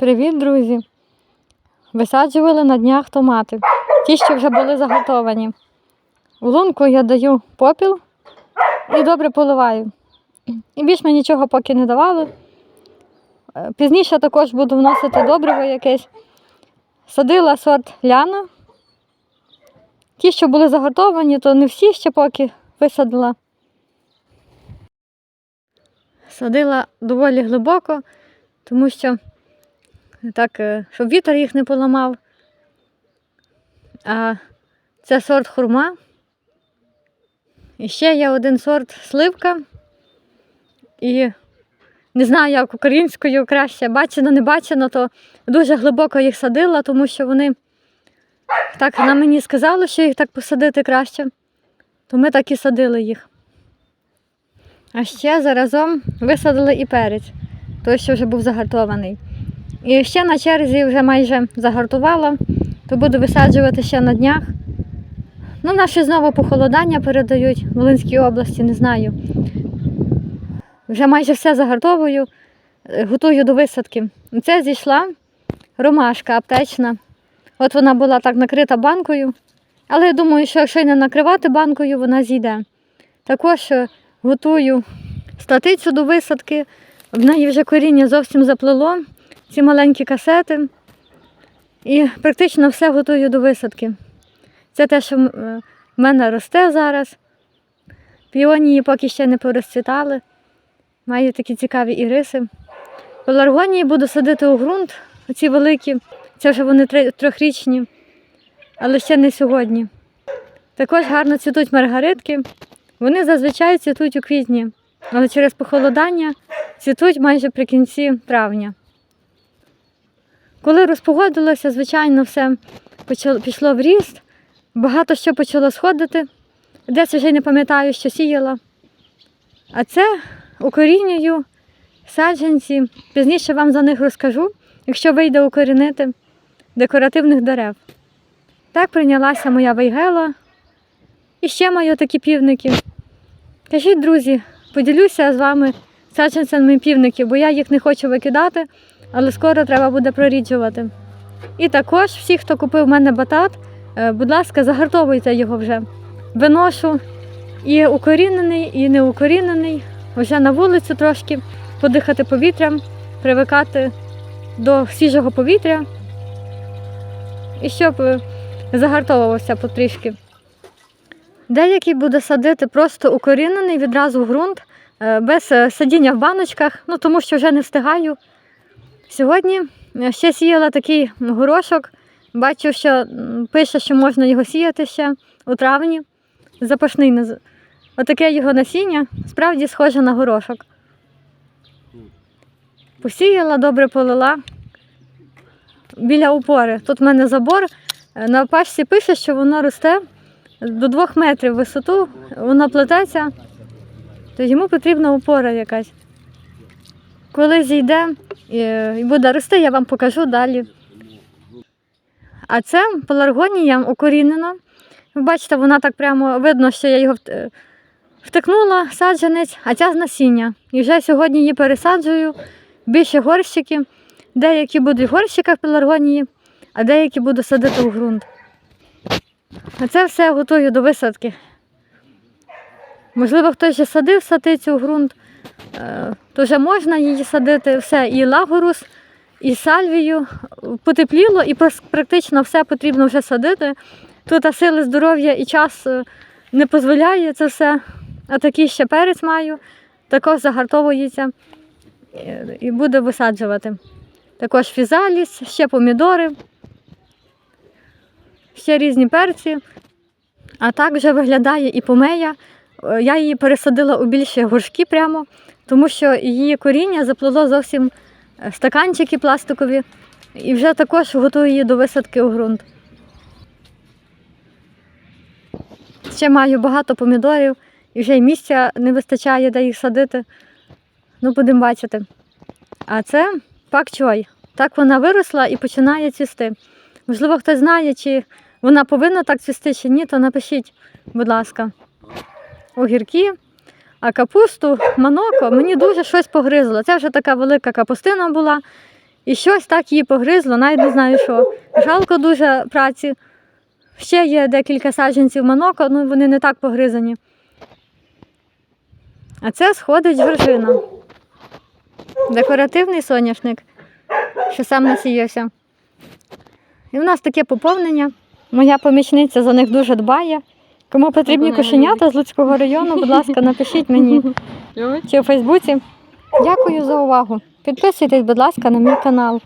Привіт, друзі! Висаджували на днях томати. Ті, що вже були заготовані. У лунку я даю попіл і добре поливаю. І більш мені нічого поки не давали. Е, Пізніше також буду вносити добриво якесь. Садила сорт ляна. Ті, що були заготовані, то не всі ще поки висадила. Садила доволі глибоко, тому що так, е, щоб вітер їх не поламав. А це сорт хурма. І ще є один сорт сливка. І не знаю, як українською краще бачено, не бачено, то дуже глибоко їх садила, тому що вони так на мені сказали, що їх так посадити краще, то ми так і садили їх. А ще заразом висадили і перець, той, що вже був загартований. І ще на черзі вже майже загартувала, то буду висаджувати ще на днях. Ну, наші знову похолодання передають в Волинській області, не знаю. Вже майже все загартовую, е, готую до висадки. Це зійшла ромашка аптечна. От вона була так накрита банкою. Але я думаю, що якщо не накривати банкою, вона зійде. Також е, готую статицю до висадки. В неї вже коріння зовсім заплило, ці маленькі касети. І практично все готую до висадки. Це те, що е, в мене росте зараз. Піонії поки ще не порозцвітали. Маю такі цікаві іриси. Пеларгонії буду садити у ґрунт, оці великі. Це вже вони трьохрічні, але ще не сьогодні. Також гарно цвітуть маргаритки. Вони зазвичай цвітуть у квітні, але через похолодання цвітуть майже при кінці травня. Коли розпогодилося, звичайно, все пішло в ріст, багато що почало сходити. Десь вже й не пам'ятаю, що сіяла. А це укорінюю саджанці. Пізніше вам за них розкажу, якщо вийде укорінити декоративних дерев. Так прийнялася моя вейгела. І ще маю такі півники. Кажіть, друзі, поділюся з вами саджанцями півників, бо я їх не хочу викидати, але скоро треба буде проріджувати. І також всі, хто купив в мене батат, е, будь ласка, загартовуйте його вже. Виношу і укорінений, і неукорінений, вже на вулицю трошки подихати повітрям, привикати до свіжого повітря. І щоб е, загартовувався потрішки. Деякі буду садити просто укорінений відразу в ґрунт, е, без садіння в баночках, ну тому що вже не встигаю. Сьогодні е, ще сіяла такий горошок. Бачу, що пише, що можна його сіяти ще у травні. Запашний наз- Отаке його насіння, справді схоже на горошок. Посіяла, добре полила. Біля опори. Тут в мене забор. Е, На пачці пише, що воно росте до двох метрів висоту, воно плететься, то йому потрібна опора якась. Коли зійде і буде рости, я вам покажу далі. А це пеларгонія укорінена. Ви бачите, вона так прямо видно, що я його втикнула, саджанець, а ця з насіння. І вже сьогодні її пересаджую більше горщики. Деякі будуть в горщиках пеларгонії, а деякі буду садити у ґрунт. А це все готую до висадки. Можливо, хтось вже садив сатицю у ґрунт, е, то вже можна її садити. Все, і лагорус, і сальвію. Потепліло, і практично все потрібно вже садити. Тут сили здоров'я і час е, не дозволяє це все. А такий ще перець маю, також загартовується е, і буду висаджувати. Також фізаліс, ще помідори ще різні перці. А так вже виглядає і помея. Е, Я її пересадила у більші горшки прямо, тому що її коріння заплило зовсім е, стаканчики пластикові. І вже також готую її до висадки у ґрунт. Ще маю багато помідорів, і вже й місця не вистачає, де їх садити. Ну, будемо бачити. А це пак-чой. Так вона виросла і починає цвісти. Можливо, хтось знає, чи вона повинна так цвісти, чи ні, то напишіть, будь ласка. Огірки, а капусту, маноко мені дуже щось погризло. Це вже така велика капустина була. І щось так її погризло, навіть не знаю що. Жалко дуже праці. Ще є декілька саджанців манока, ну вони не так погризані. А це сходить жоржина. Декоративний соняшник, що сам насіявся. І в нас таке поповнення. Моя помічниця за них дуже дбає. Кому потрібні кошенята з Луцького району, будь ласка, напишіть мені чи у Фейсбуці. Дякую за увагу. Підписуйтесь, будь ласка, на мій канал.